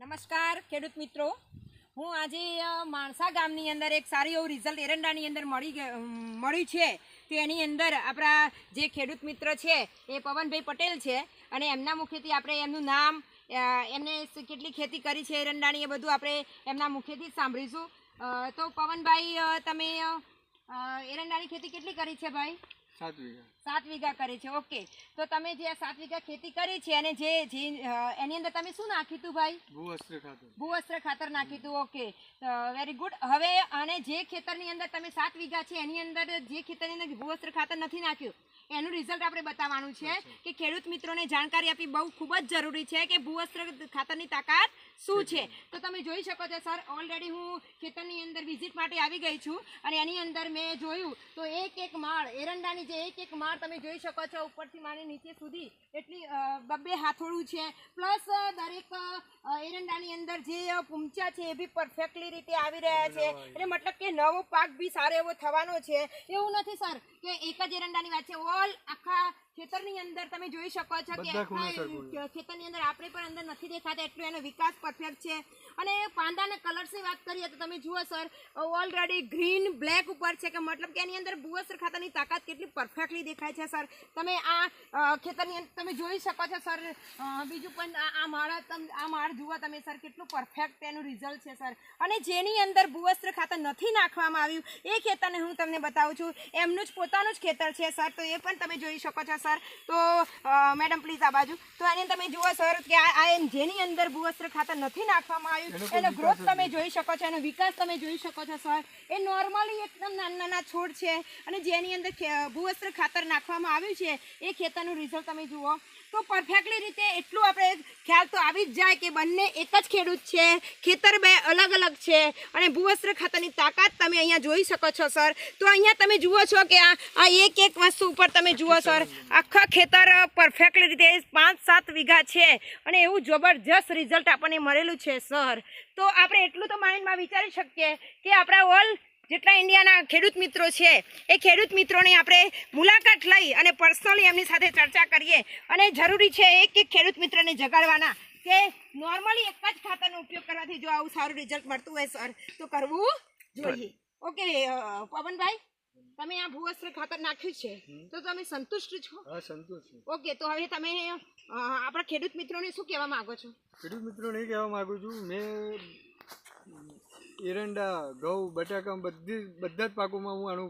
નમસ્કાર, ખેડૂત મિત્રો. હું આજે માણસા ગામની અંદર એક સારી એવું રિઝલ્ટ એરંડાની અંદર મળી મળ્યું છે. તો એની અંદર આપણા જે ખેડૂત મિત્ર છે, એ પવનભાઈ પટેલ છે. અને એમના મુખેથી આપણે એમનું નામ એમને કેટલી ખેતી કરી છે એરંડાની એ બધું આપણે એમના મુખેથી સાંભળીશું. તો પવનભાઈ તમે એરંડાની ખેતી કેટલી કરી છે ભાઈ? સાત વીઘા. સાત વીઘા કરી છે ઓકે. તો તમે જે આ સાત વીઘા ખેતી કરી છે અને જે જે એની અંદર તમે શું નાખ્યું હતું ભાઈ? ભૂવસ્ત્ર ખાતું ભૂવસ્ત્ર ખાતર નાખ્યું હતું ઓકે. વેરી ગુડ હવે અને જે ખેતરની અંદર તમે સાત વીઘા છે એની અંદર જે ખેતરની અંદર ભૂવસ્ત્ર ખાતર નથી નાખ્યું એનું રિઝલ્ટ આપણે બતાવવાનું છે કે ખેડૂત મિત્રોને જાણકારી આપી બહુ ખૂબ જ જરૂરી છે કે ભૂવસ્ત્ર ખાતરની તાકાત શું છે. તો તમે જોઈ શકો છો સર ઓલરેડી હું ખેતરની વિઝિટ માટે આવી ગઈ છું અને એની અંદર મેં જોયું તો એક એક માળ એરંડાની જે એક એક માળ તમે જોઈ શકો છો ઉપરથી માની નીચે સુધી એટલી બબ્બે હાથોડું છે. પ્લસ દરેક એરંડાની અંદર જે પૂંચા છે એ બી પરફેક્ટલી રીતે આવી રહ્યા છે. એટલે મતલબ કે નવો પાક બી સારો એવો થવાનો છે. એવું નથી સર કે એક જ એરંડાની વાત છે. ઓલ આખા ખેતરની અંદર તમે જોઈ શકો છો કે ખેતરની અંદર આપણે પણ અંદર નથી દેખાતા એટલો એનો વિકાસ પરફેક્ટ છે. અને પાંદાને કલર્સની વાત કરીએ તો તમે જુઓ સર ઓલરેડી ગ્રીન બ્લેક ઉપર છે કે મતલબ કે એની અંદર ભૂવસ્ત્ર ખાતાની તાકાત કેટલી પરફેક્ટલી દેખાય છે સર તમે આ ખેતરની અંદર તમે જોઈ શકો છો સર બીજું પણ આ આ માળા તમ આ માળ જુઓ તમે સર કેટલું પરફેક્ટ એનું રિઝલ્ટ છે સર અને જેની અંદર ભૂવસ્ત્ર ખાતર નથી નાખવામાં આવ્યું એ ખેતરને હું તમને બતાવું છું. એમનું જ પોતાનું જ ખેતર છે સર તો એ પણ તમે જોઈ શકો છો સર તો મેડમ પ્લીઝ આ બાજુ. તો એને તમે જુઓ સર કે આ એમ જેની અંદર ભૂવસ્ત્ર ખાતર નથી નાખવામાં આવ્યું. એનો ગ્રોથ તમે જોઈ શકો છો એનો વિકાસ તમે જોઈ શકો છો સર એ નોર્મલી એકદમ નાના નાના છોડ છે અને જેની અંદર ભૂવસ્ત્ર ખાતર નાખવામાં આવ્યું છે એ ખેતરનું રિઝલ્ટ તમે જુઓ. તો પરફેક્ટલી રીતે એટલું આપણે ખ્યાલ તો આવી જ જાય કે બંને એક જ ખેડૂત છે. ખેતર બે અલગ અલગ છે. અને ભૂવસ્ત્ર ખાતરની તાકાત તમે અહીંયા જોઈ શકો છો, સર. તો અહીંયા તમે જુઓ છો કે આ એક એક વસ્તુ ઉપર તમે જુઓ, સર. આખા ખેતર પરફેક્ટ રીતે પાંચ સાત વીઘા છે. અને એવું જબરજસ્ત રિઝલ્ટ આપણને મળેલું છે, સર. તો આપણે એટલું તો માઇન્ડમાં વિચારી શકીએ કે આપણા ઓલ જેટલા ઇન્ડિયાના ખેડૂત મિત્રો છે એ ખેડૂત મિત્રોની આપણે મુલાકાત લઈ અને પર્સનલી એમની સાથે ચર્ચા કરીએ. અને જરૂરી છે એક એક ખેડૂત મિત્રને જગાડવાના. કે નોર્મલી એક જ ખાતરનો ઉપયોગ કરવાથી જો આવું સારું રિઝલ્ટ મળતું હોય સર તો કરવું જોઈએ. ઓકે પવનભાઈ તમે આ ભૂવસ્ત્ર ખાતર નાખ્યું છે તો તમે સંતુષ્ટ છો? હા સંતોષ છે. ઓકે તો હવે તમે આપણા ખેડૂત મિત્રોને શું કહેવા માંગો છો? ખેડૂત મિત્રોને એ કહેવા માંગુ છું મેં એરંડા ઘઉં બટાકા બધી બધા જ પાકોમાં હું આનું